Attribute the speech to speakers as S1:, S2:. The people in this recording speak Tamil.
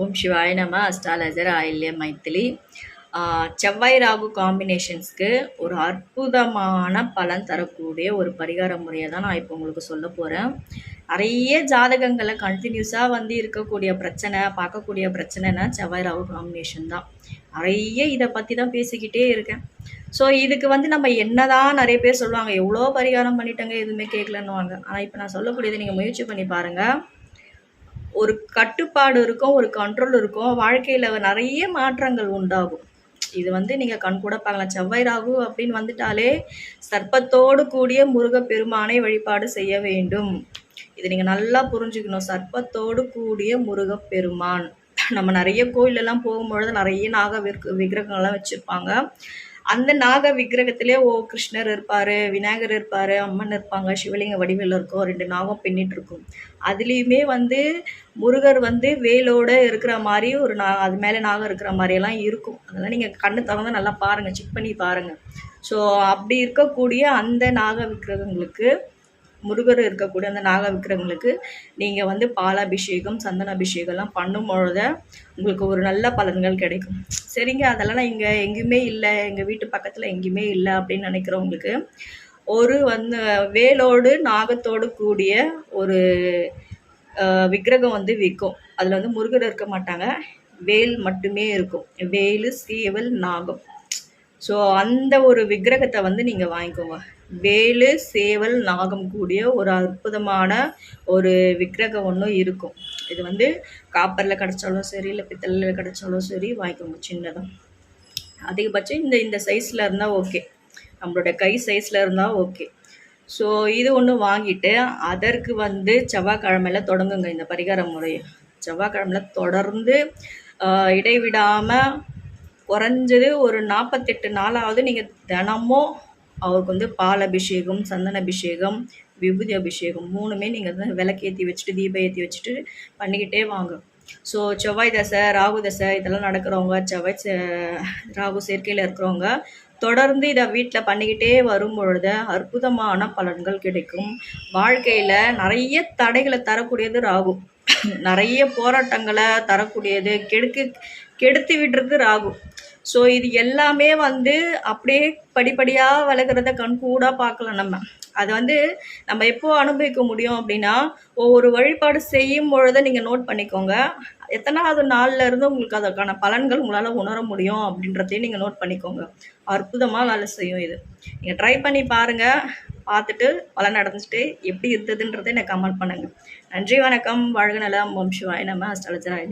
S1: ஓம் சிவாய நம அஸ்ட்ராலஜர் ஆயில்ய மைத்திலி. செவ்வாய் ராகு காம்பினேஷன்ஸ்க்கு ஒரு அற்புதமான பலன் தரக்கூடிய ஒரு பரிகார முறையை தான் நான் இப்போ உங்களுக்கு சொல்ல போகிறேன் நிறைய ஜாதகங்களை கண்டினியூஸாக வந்து இருக்கக்கூடிய பிரச்சனை பார்க்கக்கூடிய பிரச்சனைனா செவ்வாய் ராகு காம்பினேஷன் தான். நிறைய இதை பற்றி தான் பேசிக்கிட்டே இருக்கேன். ஸோ இதுக்கு வந்து நம்ம என்னதான் நிறைய பேர் சொல்லுவாங்க எவ்வளோ பரிகாரம் பண்ணிட்டேங்க எதுவுமே கேட்கலன்னுவாங்க. ஆனால் இப்போ நான் சொல்லக்கூடியதை நீங்கள் முயற்சி பண்ணி பாருங்கள் ஒரு கட்டுப்பாடு இருக்கும் ஒரு கண்ட்ரோல் இருக்கும் வாழ்க்கையில் நிறைய மாற்றங்கள் உண்டாகும். இது வந்து நீங்கள் கண் கூட பார்க்கலாம். செவ்வாய் ராகு அப்படின்னு வந்துட்டாலே சர்ப்பத்தோடு கூடிய முருகப்பெருமானை வழிபாடு செய்ய வேண்டும். இது நீங்கள் நல்லா புரிஞ்சுக்கணும். சர்ப்பத்தோடு கூடிய முருகப்பெருமான். நம்ம நிறைய கோயிலெல்லாம் போகும்பொழுது நிறைய நாக விற்கு விக்கிரகங்கள்லாம் வச்சுருப்பாங்க. அந்த நாக விக்கிரகத்திலே ஓ கிருஷ்ணர் இருப்பார் விநாயகர் இருப்பார் அம்மன் இருப்பாங்க சிவலிங்க வடிவில் இருக்கும் ரெண்டு நாகம் பின்னிட்டு இருக்கும். அதுலேயுமே வந்து முருகர் வந்து வேலோட இருக்கிற மாதிரி ஒரு நா அது மேலே நாகம் இருக்கிற மாதிரியெல்லாம் இருக்கும். அதெல்லாம் நீங்கள் கண்ணு திறந்து நல்லா பாருங்கள் செக் பண்ணி பாருங்கள் ஸோ அப்படி இருக்கக்கூடிய அந்த நாக விக்கிரகங்களுக்கு முருகர் இருக்கக்கூடிய அந்த நாக விக்கிரங்களுக்கு நீங்கள் வந்து பாலாபிஷேகம் சந்தன அபிஷேகம்லாம் பண்ணும் பொழுது உங்களுக்கு ஒரு நல்ல பலன்கள் கிடைக்கும். சரிங்க அதெல்லாம் நான் இங்கே எங்கேயுமே இல்லை. எங்கள் வீட்டு பக்கத்தில் எங்கேயுமே இல்லை அப்படின்னு நினைக்கிறவங்களுக்கு ஒரு வந்து வேலோடு நாகத்தோடு கூடிய ஒரு விக்கிரகம் வந்து விற்கும். அதில் வந்து முருகர் இருக்க மாட்டாங்க. வேல் மட்டுமே இருக்கும். வேலு சேவல் நாகம். ஸோ அந்த ஒரு விக்கிரகத்தை வந்து நீங்கள் வாங்கிக்கோங்க. வேலு சேவல் நாகம் கூடிய ஒரு அற்புதமான ஒரு விக்கிரகம் ஒன்றும் இருக்கும். இது வந்து காப்பரில் கிடச்சாலும் சரி இல்லை பித்தளையில் கிடச்சாலும் சரி வாங்கிக்கோங்க சின்னதாக அதிகபட்சம் இந்த இந்த சைஸில் இருந்தால் ஓகே நம்மளோட கை சைஸில் இருந்தால் ஓகே ஸோ இது ஒன்று வாங்கிட்டு அதற்கு வந்து செவ்வாய்க்கிழமையில் தொடங்குங்க இந்த பரிகார முறையை. செவ்வாய்க்கிழமையில் தொடர்ந்து இடைவிடாமல் குறைஞ்சது ஒரு நாற்பத்தெட்டு நாளாவது நீங்கள் தினமும் அவருக்கு வந்து பால் அபிஷேகம் சந்தன அபிஷேகம் விபூதி அபிஷேகம் மூணுமே நீங்கள் வந்து விளக்கேற்றி வச்சுட்டு தீபம் ஏற்றி வச்சுட்டு பண்ணிக்கிட்டே வாங்க. ஸோ செவ்வாய் தசை ராகு தசை இதெல்லாம் நடக்கிறவங்க செவ்வாய் ராகு சேர்க்கையில் இருக்கிறவங்க தொடர்ந்து இதை வீட்டில் பண்ணிக்கிட்டே வரும் பொழுது அற்புதமான பலன்கள் கிடைக்கும். வாழ்க்கையில் நிறைய தடைகளை தரக்கூடியது ராகு. நிறைய போராட்டங்களை தரக்கூடியது கெடுக்கு கெடுத்து விடுறது ராகு. ஸோ இது எல்லாமே வந்து அப்படியே படிப்படியாக விலகிறத கண்கூடாக பார்க்கலாம் நம்ம. அதை வந்து நம்ம எப்போ அனுபவிக்க முடியும் அப்படின்னா ஒவ்வொரு வழிபாடு செய்யும் பொழுதை நீங்கள் நோட் பண்ணிக்கோங்க. எத்தனாவது நாளில் இருந்து உங்களுக்கு அதற்கான பலன்கள் உங்களால் உணர முடியும் அப்படின்றதையும் நீங்கள் நோட் பண்ணிக்கோங்க. அற்புதமாக வேலை செய்யும் இது. நீங்கள் ட்ரை பண்ணி பாருங்கள் பார்த்துட்டு பலன் அடைஞ்சிட்டு எப்படி இருந்ததுன்றதை எனக்கு கமெண்ட் பண்ணுங்கள் நன்றி வணக்கம். வாழ்க நலம். வம்சிவாய் நம்ம அஸ்டாலஜராய்